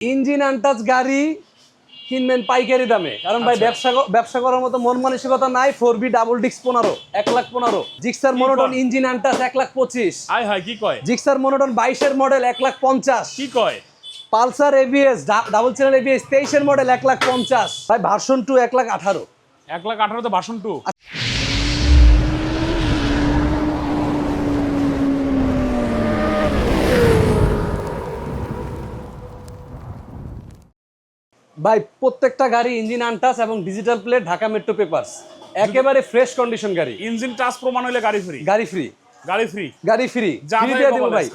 Engine untouch গাড়ি কিনবেন পাইকারি দামে। কারণ ভাই আচ্ছা। ব্যবসা ব্যবসা করার মতো মন মানসিকতা নাই ফোর বি ডাবল ডিক্স পনেরো এক লাখ পনেরো। জিক্সার মনোটন ইঞ্জিন আনটাচ এক লাখ পঁচিশ। আয় হায় কি কয়? জিক্সার মনোটন বাইশের মডেল এক লাখ পঞ্চাশ। কি কয়? Pulsar ABS double channel ABS তেইশের মডেল এক লাখ পঞ্চাশ। ভাই ভার্সন টু এক লাখ আঠারো। এক লাখ আঠারোতে ভাষণ টু ভাই প্রত্যেকটা গাড়ি ইঞ্জিন আনটাচ এবং digital plate Dhaka metro papers একেবারে ফ্রেশ কন্ডিশন গাড়ি। ইঞ্জিন টাচ প্রমাণ হইলে গাড়ি ফ্রি গাড়ি ফ্রি গাড়ি ফ্রি গাড়ি ফ্রি ফ্রি দিয়ে দেবো ভাই।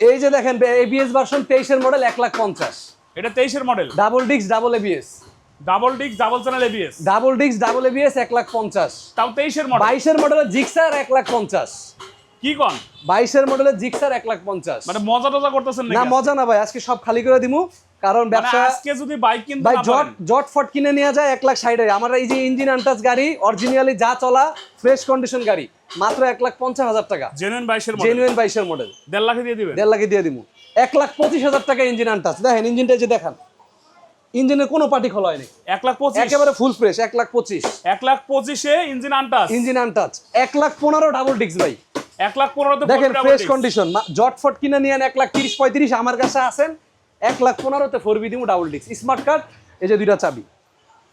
এই যে দেখেন এবিএস ভার্সন তেইশের মডেল এক লাখ পঞ্চাশ। এটা তেইশের মডেল ডাবল ডিক্স ডাবল এবিএস ডাবল ডিক্স ডাবল চ্যানেল এবিএস ডাবল ডিক্স ডাবল এবিএস এক লাখ পঞ্চাশ। তাও তেইশের মডেল বাইশের মডেলের জিক্সার এক লাখ পঞ্চাশ। কি কন? বাইশের মডেলের জিক্সার এক লাখ পঞ্চাশ। মানে মজা টজা করতেছেন না মজা না ভাই আজকে সব খালি করে দিমু। কারণ মানে ব্যবসা আজকে যদি বাইক কিনতে ভাই জট পারেন। জট ফট কিনে নেওয়া যায় এক লাখ ষাট হাজার। আমার এই যে ইঞ্জিন আনটাচ গাড়ি অরিজিনালি যা চলা ফ্রেশ কন্ডিশন গাড়ি মাত্র এক লাখ পঞ্চাশ হাজার টাকা। জেনুইন বাইশের মডেল জেনুইন বাইশের মডেল দেড় লাখে দিয়ে দিবেন? দেড় লাখে দিয়ে দিমু এক লাখ পঁচিশ হাজার টাকা ইঞ্জিন আনটাচ দেখেন ইঞ্জিনটা যে দেখান। ইঞ্জিনের কোনো পার্টি খোলা হয়নি। এক লাখ পঁচিশ? একেবারে ফুল ফ্রেশ এক লাখ পঁচিশ। এক লাখ পঁচিশে ইঞ্জিন আনটাস ইঞ্জিন আনটাচ এক লাখ পনেরো ডাবল ডিক্স ভাই। এক লাখ পনেরোতে দেখেন ফ্রেশ। কন্ডিশন জট ফট কিনে নিয়ে এক লাখ তিরিশ পঁয়ত্রিশ। আমার কাছে আছেন এক লাখ পনেরোতে ফোর বি দিমু ডাবল ডিক্স স্মার্ট কার্ড এই যে দুইটা চাবি।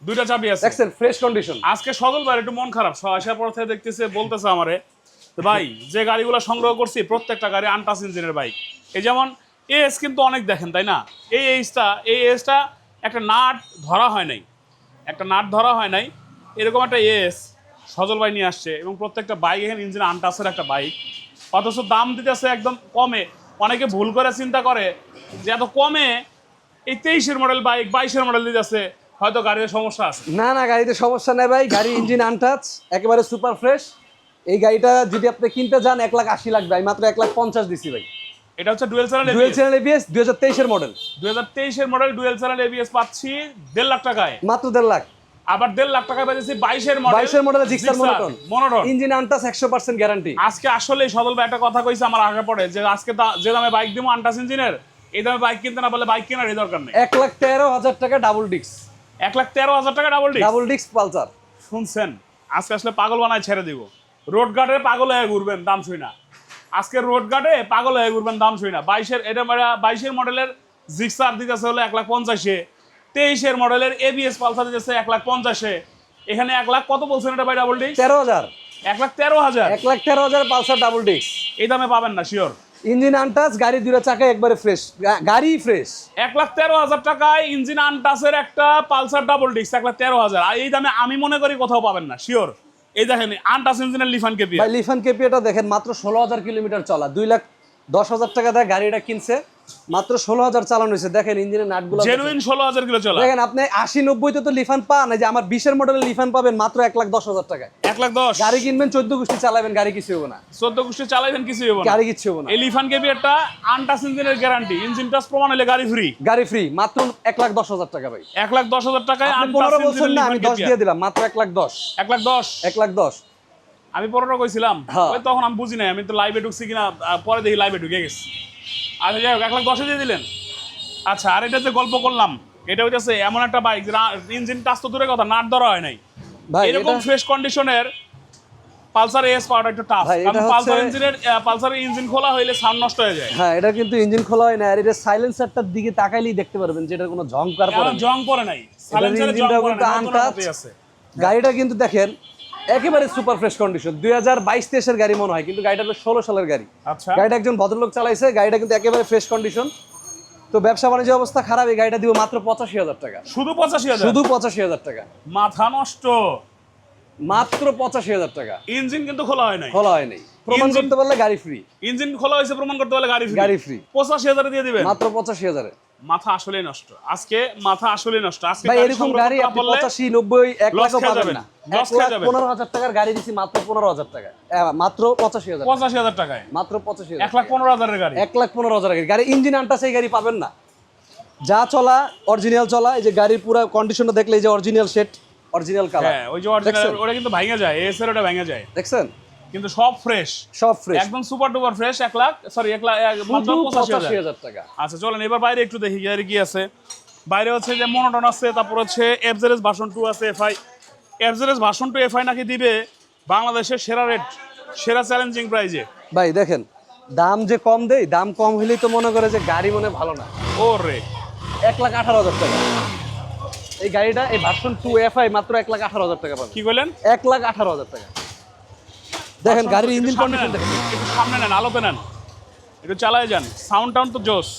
দুইটা চাবি আছে। দেখছেন ফ্রেশ কন্ডিশন আজকে ভাই একটু মন খারাপ। আসার পর থেকে দেখতেছে বলতেছে আমারে তো ভাই যে গাড়িগুলো সংগ্রহ করছি প্রত্যেকটা গাড়ি আনটাস ইঞ্জিনের বাইক এই যেমন এস কিন্তু অনেক দেখেন তাই না? এই এসটা এই এসটা একটা নাট ধরা হয় নাই। একটা নাট ধরা হয় নাই। এরকম একটা এস সজল ভাই নিয়ে আসছে এবং প্রত্যেকটা বাইক এখানে ইঞ্জিন আনটাসের একটা বাইক অথচ দাম দিতেছে একদম কমে। অনেকে ভুল করে চিন্তা করে যে এত কমে এই তেইশের মডেল বাইক বাইশের মডেল দিতেছে হয়তো গাড়ির সমস্যা আছে। না না গাড়িতে সমস্যা নেই ভাই গাড়ি ইঞ্জিন আনটাচ একেবারে সুপার ফ্রেশ এই গাড়িটা যদি আপনি কিনতে যান এক লাখ আশি লাখ ভাই মাত্র এক লাখ পঞ্চাশ দিছি ভাই। এটা হচ্ছে dual channel dual channel ABS দুই হাজার তেইশের মডেল দুই হাজার তেইশের মডেল ডুয়েল চ্যানেল এবিএস পাচ্ছি দেড় লাখ টাকায়। মাত্র দেড় লাখ। আবার দেড় লাখ টাকায় পাচ্ছি বাইশের মডেল বাইশের model Gixxer monotone monotone engine একশো পার্সেন্ট গ্যারান্টি আজকে আসলে সদল ভাই একটা কথা কইছে আমার আগে পড়ে যে আজকে যে দামে বাইক দিব আন্টাস ইঞ্জিনের এই দামে বাইক কিনতে না পারলে বাইক কেনার এই দরকার নেই। এক লাখ তেরো হাজার টাকা ডাবল ডিক্স এক লাখ তেরো হাজার টাকা ডাবল ডিস্ক ডাবল ডিক্স পালসার। শুনছেন আজকে আসলে পাগল বানায় ছেড়ে দিব। রোড গার্ডে পাগল হয়ে ঘুরবেন দাম শুই না। আজকে রোড গার্ডে পাগল হয়ে ঘুরবেন দাম শুই না। বাইশের এটা মানে বাইশের মডেলের জিক্সার দিতেছে হলো এক লাখ পঞ্চাশে। তেইশের মডেলের এবিএস পালসার দিতেছে এক লাখ পঞ্চাশে। এখানে এক লাখ কত বলছেন এটা ভাই ডাবল ডিস্ক তেরো হাজার। এক লাখ তেরো হাজার। এক লাখ তেরো হাজার পালসার ডাবল ডিক্স এই দামে পাবেন না শিওর ইঞ্জিন আনটাস গাড়ি দুটো চাকা একবারে ফ্রেশ গাড়ি ফ্রেশ এক লাখ তেরো হাজার টাকায় ইঞ্জিন আনটাসের একটা পালসার ডাবল ডিস্ক এক লাখ তেরো হাজার। আর এই দামে আমি মনে করি কোথাও পাবেন না শিওর এই দেখেন আনটাস ইঞ্জিনের লিফান কেপি লিফান কেপিটা দেখেন মাত্র ষোলো হাজার কিলোমিটার চলা। দুই লাখ দশ হাজার টাকা দেয় গাড়িটা কিনছে। মাত্র ষোলো হাজার চালানো হয়েছে। দেখেন ইঞ্জিনের নাটগুলো জেনুইন ষোলো হাজার কিলো চলা। দেখেন আপনি আশি নব্বইতে তো লিফান পান যে আমার বিশের মডেলের লিফান পাবেন মাত্র এক লাখ দশ হাজার টাকায়। এক লাখ দশ। গাড়ি কিনবেন চোদ্দ গোষ্ঠী চালাবেন গাড়ি কিছু হবে না। চোদ্দ গোষ্ঠী চালাইবেন কিছু হবে গাড়ি কিছু হবে না। এই লিফান কেপি একটা আনটাস ইঞ্জিনের গ্যারান্টি ইঞ্জিন টাস প্রমাণ হলে গাড়ি ফ্রি গাড়ি ফ্রি মাত্র এক লাখ দশ হাজার টাকা ভাই। এক লাখ দশ হাজার টাকায় পনেরো ইঞ্জিনের না আমি দশ দিয়ে দিলাম মাত্র এক লাখ দশ। এক লাখ দশ। এক লাখ দশ। আমি পনেরো কইছিলাম হ্যাঁ। ওই তখন আমি বুঝি নাই আমি তো লাইভে ঢুকছি কিনা পরে দেখি লাইভে ঢুকে গেছি। আচ্ছা যাই হোক এক লাখ দশে দিয়ে দিলেন। আচ্ছা আর এটা যে গল্প করলাম এটা হইতেছে এমন একটা বাইক ইঞ্জিন টাচ তো দূরের কথা নাট ধরা হয় নাই। এরকম ফ্রেশ কন্ডিশনের পালসার এস পাওয়াটা একটু টাফ কারণ পালসার ইঞ্জিনের পালসারের ইঞ্জিন খোলা হইলে সাউন্ড নষ্ট হয়ে যায়। হ্যাঁ এটা কিন্তু ইঞ্জিন খোলা হয় না আর এটা সাইলেন্সারটার দিকে তাকাইলেই দেখতে পারবেন যে এটার কোনো ঝংকার পড়ে না। জং পরে নাই সাইলেন্সারে আছে। গাড়িটা কিন্তু দেখেন একেবারে সুপার ফ্রেশ কন্ডিশন দুই হাজার বাইশ তেইশের গাড়ি মনে হয় কিন্তু গাড়িটা হলো ষোলো সালের গাড়ি। আচ্ছা। গাড়িটা একজন ভদ্রলোক চালাইছে গাড়িটা কিন্তু একেবারে ফ্রেশ কন্ডিশন তো ব্যবসা বাণিজ্য অবস্থা খারাপ এই গাড়িটা দিব মাত্র পঁচাশি হাজার টাকা। শুধু পঁচাশি হাজার? শুধু পঁচাশি হাজার টাকা। মাথা নষ্ট। মাত্র পঁচাশি হাজার টাকা। ইঞ্জিন কিন্তু খোলা হয় নাই। খোলা হয়নি প্রমাণ করতে পারলে গাড়ি ফ্রি ইঞ্জিন খোলা হয়েছে প্রমাণ করতে পারলে গাড়ি। গাড়ি ফ্রি পঁচাশি হাজারে দিয়ে দিবেন। মাত্র পঁচাশি হাজারে। মাথা আসলেই নষ্ট। আজকে মাথা আসলেই নষ্ট। আজকে ভাই এরকম গাড়ি আপনি পারলে পঁচাশি নব্বই এক loss লাখও খেয়ে পাবেন না। লাখ হাজার টাকার গাড়ি দিছি মাত্র হাজার টাকা মাত্র হাজার। পঁচাশি হাজার টাকায়? মাত্র পঁচাশি এক লাখ পনেরো হাজারের গাড়ি। এক লাখ গাড়ি। ইঞ্জিন আনটা সেই গাড়ি পাবেন না। যা চলা অরিজিনাল চলা এই যে গাড়ির পুরো কন্ডিশনটা দেখলে এই যে অরিজিনাল সেট অরিজিনাল কালার হ্যাঁ ওই যে অরিজিনাল ওটা কিন্তু ভেঙে যায় এস এর ওটা ভেঙে যায়। দেখছেন? কিন্তু সব ফ্রেশ সব ফ্রেশ একদম সুপার ডুপার ফ্রেশ এক লাখ সরি এক লাখ মাত্র পঁচাশি হাজার। টাকা। আচ্ছা চলেন এবার বাইরে একটু দেখি গাড়ি কি আছে। বাইরে হচ্ছে যে মনোটন আছে তারপর হচ্ছে এফজেরেস ভার্সন টু আছে FI FZS version two FI নাকি দিবে বাংলাদেশের সেরা রেট সেরা চ্যালেঞ্জিং প্রাইজে ভাই দেখেন দাম যে কম দেই দাম কম হলেই তো মনে করে যে গাড়ি মনে ভালো না। ও রে এক লাখ আঠারো হাজার টাকা। এই গাড়িটা এই ভার্সন টু এফআই মাত্র এক লাখ আঠারো হাজার টাকা পাবে। কি বললেন এক লাখ আঠারো হাজার টাকা। দেখেন গাড়ির ইঞ্জিন কন্ডিশন দেখেন। একটু সামনে নেন আলোতে নেন। একটু চালায় যান। সাউন্ড টাউন তো জোস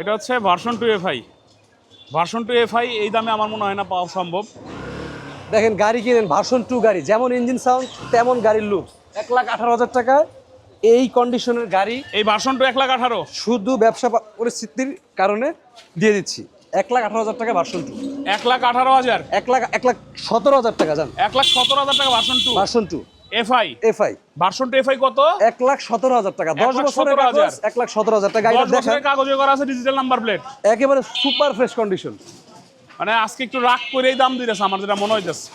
এটা হচ্ছে version two FI version two FI এই দামে আমার মনে হয় না পাওয়া সম্ভব। দেখেন গাড়ি কিনেন ভার্সন টু গাড়ি। যেমন ইঞ্জিন সাউন্ড তেমন গাড়ির লুক এক লাখ আঠারো হাজার টাকায় এই কন্ডিশনের গাড়ি এই ভার্সন টু এক লাখ আঠারো। শুধু ব্যবসা পরিস্থিতির কারণে দিয়ে দিচ্ছি। এক লাখ আঠারো হাজার টাকা ভার্সন টু এক লাখ আঠারো হাজার? এক লাখ এক লাখ সতেরো হাজার টাকা জান। এক লাখ সতেরো হাজার টাকা version two version two FI FI version two FI কত? এক লাখ সতেরো হাজার টাকা। দশ বছরের। কাগজ এক লাখ সতেরো হাজার টাকা। দেখেন কাগজে করা আছে ডিজিটাল নাম্বার প্লেট একেবারে সুপার ফ্রেশ কন্ডিশন মানে আজকে একটু রাগ করেই দাম দিতেছে আমার যেটা মনে হইতেছে।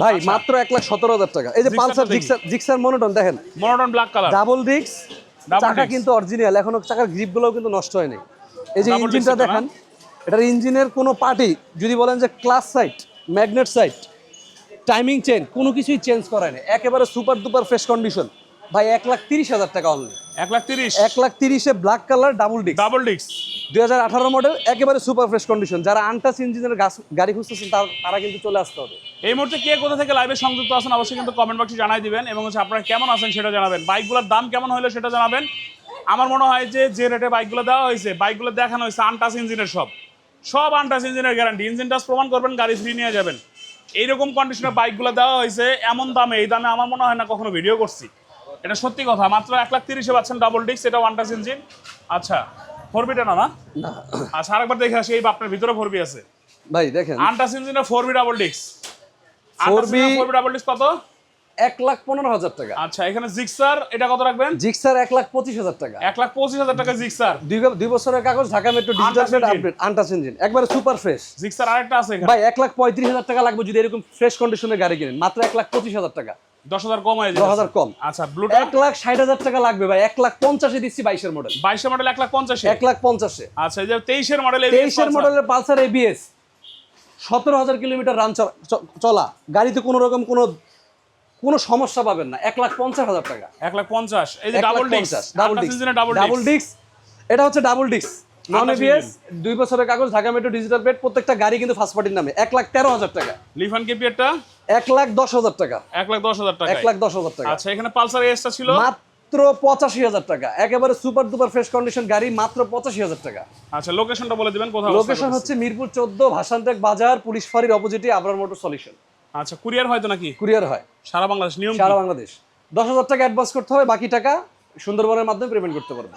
ভাই মাত্র এক লাখ সতেরো হাজার টাকা। এই যে পালসার জিক্সার জিক্সার মনোটন দেখেন। মনোটন ব্ল্যাক কালার ডাবল ডিক্স চাকা কিন্তু অরিজিনাল এখনও চাকার গ্রিপগুলোও কিন্তু নষ্ট হয়নি। এই যে ইঞ্জিনটা দেখেন এটার ইঞ্জিনের কোনো পার্টি যদি বলেন যে clutch side magnet side timing chain কোনো কিছুই চেঞ্জ করায়নি। একেবারে সুপার দুপার ফ্রেশ কন্ডিশন ভাই এক লাখ তিরিশ হাজার টাকা অনলি এক লাখ তিরিশ। এক লাখ তিরিশে ব্ল্যাক কালার ডাবল ডিক্স ডাবল ডিক্স দুই হাজার আঠারো মডেল একেবারে সুপার ফ্রেশ কন্ডিশন যারা আনটাচ ইঞ্জিনের গাড়ি খুঁজতেছেন তার- তারা কিন্তু চলে আসতে হবে। এই মুহূর্তে কে কোথা থেকে লাইভে সংযুক্ত আছেন অবশ্যই কিন্তু কমেন্ট বক্সে জানাই দিবেন এবং হচ্ছে আপনারা কেমন আছেন সেটা জানাবেন। বাইকগুলোর দাম কেমন হলো সেটা জানাবেন। আমার মনে হয় যে যে রেটে বাইকগুলো দেওয়া হয়েছে বাইকগুলো দেখানো হয়েছে আনটাচ ইঞ্জিনের সব। সব আনটাচ ইঞ্জিনের গ্যারান্টি ইঞ্জিন টাচ প্রমাণ করবেন গাড়ি ফ্রি নিয়ে যাবেন। এইরকম কন্ডিশনের বাইকগুলো দেওয়া হয়েছে এমন দামে। এই দামে আমার মনে হয় না কখনো ভিডিও করছি। এটা সত্যি কথা মাত্র এক লাখ তিরিশে পাচ্ছেন ডাবল ডিক্স এটা ওয়ান টাচ ইঞ্জিন আচ্ছা ফোর বিটা না না। আচ্ছা আরেকবার দেখে আসি এই আপনার ভিতরে ফোর বি আছে। ভাই দেখেন। আনটাচ ইঞ্জিনের ফোর বি ডাবল ডিক্স 4B ফোর বি ডাবল ডিক্স কত? এক লাখ পনেরো হাজার টাকা। আচ্ছা এখানে জিক্সার এটা কত রাখবেন? জিক্সার এক লাখ পঁচিশ হাজার টাকা। এক লাখ পঁচিশ হাজার টাকা জিক্সার দুই দুই বছরের কাগজ Dhaka metro digital engine। Update untouch engine একবারে সুপার ফ্রেশ জিক্সার আরেকটা আছে ভাই এক লাখ পঁয়ত্রিশ হাজার টাকা লাগবে যদি এরকম ফ্রেশ কন্ডিশনের গাড়ি কিনেন। মাত্র এক লাখ পঁচিশ হাজার টাকা। দশ হাজার কম হয়ে দশ হাজার কম। আচ্ছা ব্লুটা এক লাখ ষাট হাজার টাকা লাগবে ভাই। এক লাখ পঞ্চাশে দিচ্ছি বাইশের মডেল বাইশের মডেল এক লাখ পঞ্চাশে? এক লাখ পঞ্চাশে। আচ্ছা যে তেইশের মডেল তেইশের মডেলের পালসার এবিএস সতেরো হাজার কিলোমিটার রান চলা। গাড়িতে কোনো রকম কোনো কোনো সমস্যা পাবেন না। এক লাখ পঞ্চাশ হাজার টাকা। এক লাখ পঞ্চাশ। এই যে ডাবল পঞ্চাশ ডাবল ডিক্স ডাবল ডিক্স এটা হচ্ছে ডাবল নন এবিএস দুই বছরের কাগজ ঢাকা মেট্রো ডিজিটাল পেড প্রত্যেকটা গাড়ি কিন্তু ফার্স্ট পার্টির নামে। এক লাখ তেরো হাজার টাকা। লিফান কেপিয়ারটা এক লাখ দশ হাজার টাকা। এক লাখ দশ হাজার টাকা এক লাখ দশ হাজার টাকা। আচ্ছা এখানে পালসার এসটা ছিল? মাত্র পঁচাশি হাজার টাকা। একেবারে সুপার দুপার ফ্রেশ কন্ডিশন গাড়ি মাত্র পঁচাশি হাজার টাকা। আচ্ছা লোকেশনটা বলে দিবেন কোথাও লোকেশন হচ্ছে মিরপুর চোদ্দ ভাসানটেক বাজার পুলিশ ফাঁড়ির অপোজিটে আবরার মোটর সলিউশন আচ্ছা কুরিয়ার হয়তো নাকি? কুরিয়ার হয়। সারা বাংলাদেশ নিয়ম সারা বাংলাদেশ। দশ হাজার টাকা অ্যাডভান্স করতে হবে বাকি টাকা সুন্দরবনের মাধ্যমে পেমেন্ট করতে পারবে